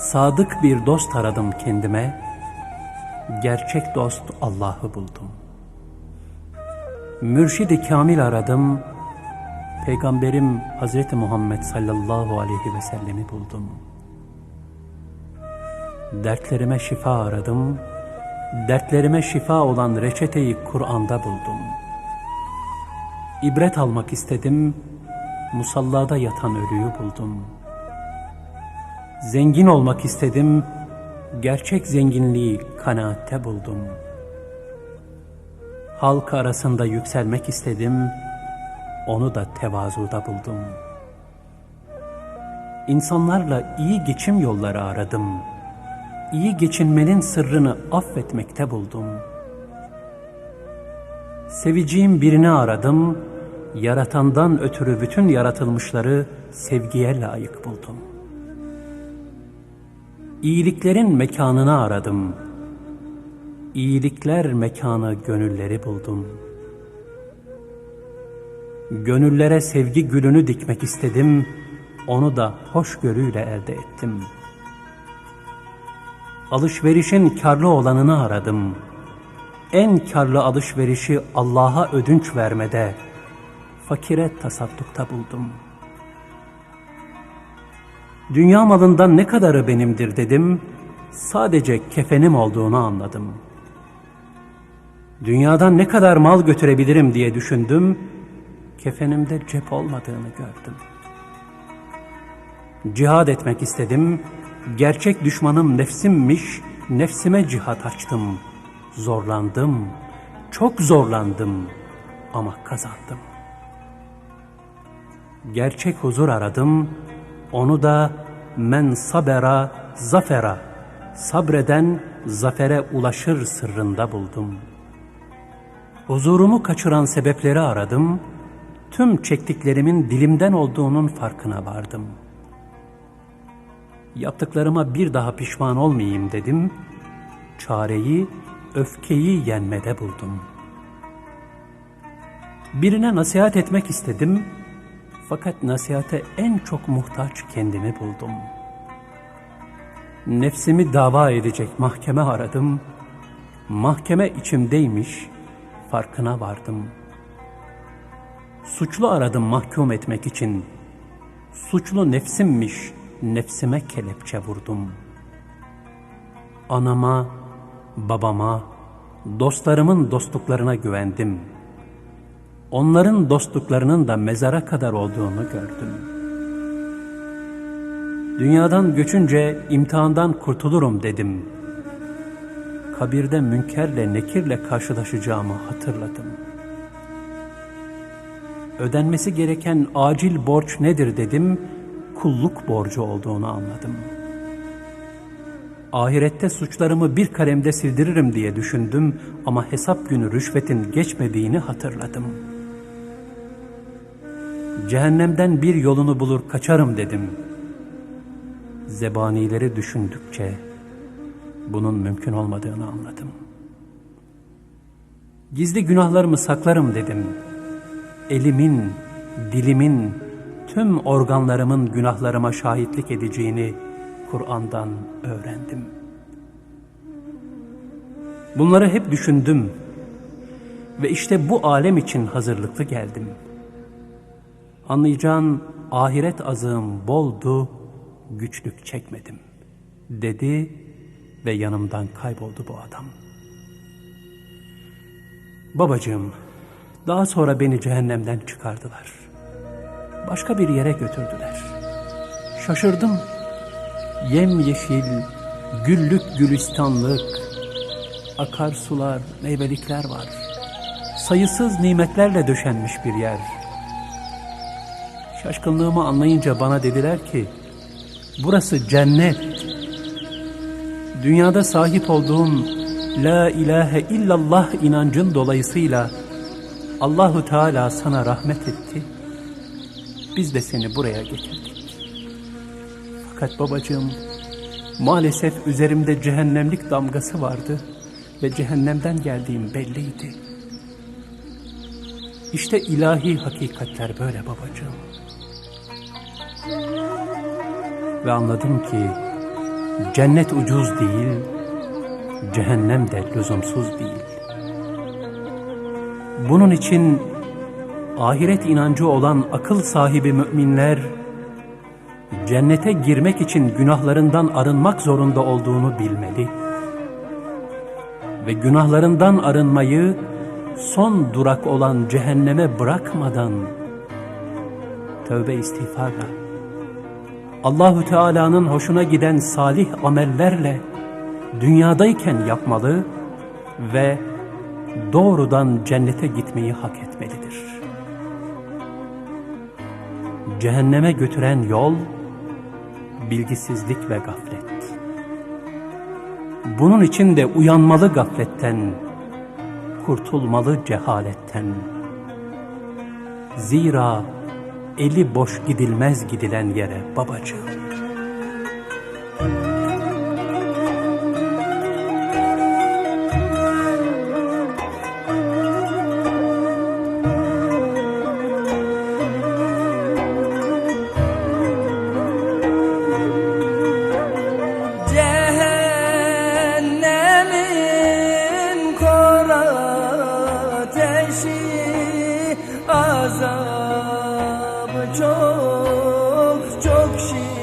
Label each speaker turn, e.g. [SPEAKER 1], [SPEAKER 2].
[SPEAKER 1] sadık bir dost aradım kendime. Gerçek dost Allah'ı buldum. Mürşidi Kamil aradım. Peygamberim Hazreti Muhammed sallallahu aleyhi ve sellemi buldum. Dertlerime şifa aradım. Dertlerime şifa olan reçeteyi Kur'an'da buldum. İbret almak istedim. Musallada yatan ölüyü buldum. Zengin olmak istedim. Gerçek zenginliği kanaatte buldum. Halk arasında yükselmek istedim. Onu da tevazuda buldum. İnsanlarla iyi geçim yolları aradım. İyi geçinmenin sırrını affetmekte buldum. Seveceğim birini aradım. Yaratandan ötürü bütün yaratılmışları sevgiye layık buldum. İyiliklerin mekanını aradım. İyilikler mekanı gönülleri buldum. Gönüllere sevgi gülünü dikmek istedim. Onu da hoşgörüyle elde ettim. Alışverişin karlı olanını aradım. En karlı alışverişi Allah'a ödünç vermede, fakire tasaddukta buldum. Dünya malından ne kadarı benimdir dedim, sadece kefenim olduğunu anladım. Dünyadan ne kadar mal götürebilirim diye düşündüm, kefenimde cep olmadığını gördüm. Cihad etmek istedim, gerçek düşmanım nefsimmiş, nefsime cihat açtım. Zorlandım, çok zorlandım ama kazandım. Gerçek huzur aradım, onu da men sabera zafera, sabreden zafere ulaşır sırrında buldum. Huzurumu kaçıran sebepleri aradım, tüm çektiklerimin dilimden olduğunun farkına vardım. Yaptıklarıma bir daha pişman olmayayım dedim, çareyi, öfkeyi yenmede buldum. Birine nasihat etmek istedim, fakat nasihate en çok muhtaç kendimi buldum. Nefsimi dava edecek mahkeme aradım, mahkeme içimdeymiş, farkına vardım.'' Suçlu aradım mahkum etmek için. Suçlu nefsimmiş, nefsime kelepçe vurdum. Anama, babama, dostlarımın dostluklarına güvendim. Onların dostluklarının da mezara kadar olduğunu gördüm. Dünyadan göçünce imtihandan kurtulurum dedim. Kabirde münkerle nekirle karşılaşacağımı hatırladım.'' ödenmesi gereken acil borç nedir dedim, kulluk borcu olduğunu anladım. Ahirette suçlarımı bir kalemde sildiririm diye düşündüm ama hesap günü rüşvetin geçmediğini hatırladım. Cehennemden bir yolunu bulur kaçarım dedim. Zebanileri düşündükçe bunun mümkün olmadığını anladım. Gizli günahlarımı saklarım dedim elimin, dilimin, tüm organlarımın günahlarıma şahitlik edeceğini Kur'an'dan öğrendim. Bunları hep düşündüm ve işte bu alem için hazırlıklı geldim. Anlayacağın ahiret azığım boldu, güçlük çekmedim, dedi ve yanımdan kayboldu bu adam. Babacığım, daha sonra beni cehennemden çıkardılar. Başka bir yere götürdüler. Şaşırdım. Yem yeşil, güllük gülistanlık, akarsular, meyvelikler var. Sayısız nimetlerle döşenmiş bir yer. Şaşkınlığımı anlayınca bana dediler ki, burası cennet. Dünyada sahip olduğum La ilahe illallah inancın dolayısıyla Allahu Teala sana rahmet etti. Biz de seni buraya getirdik. Fakat babacığım maalesef üzerimde cehennemlik damgası vardı ve cehennemden geldiğim belliydi. İşte ilahi hakikatler böyle babacığım. Ve anladım ki Cennet ucuz değil, cehennem de lüzumsuz değil. Bunun için ahiret inancı olan akıl sahibi müminler, cennete girmek için günahlarından arınmak zorunda olduğunu bilmeli. Ve günahlarından arınmayı son durak olan cehenneme bırakmadan tövbe istiğfarla Allahü Teala'nın hoşuna giden salih amellerle dünyadayken yapmalı ve doğrudan cennete gitmeyi hak etmelidir. Cehenneme götüren yol bilgisizlik ve gaflet. Bunun için de uyanmalı gafletten, kurtulmalı cehaletten. Zira eli boş gidilmez gidilen yere babacığım. She